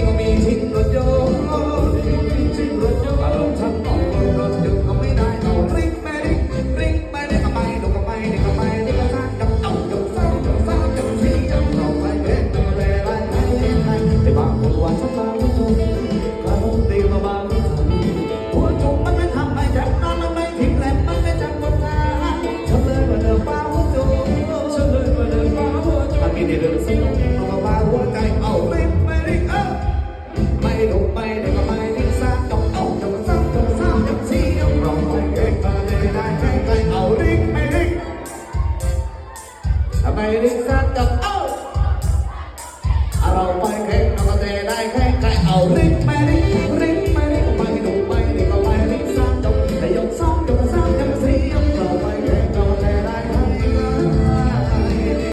কবি ভিন্ন যোগ ไปริษัทกับ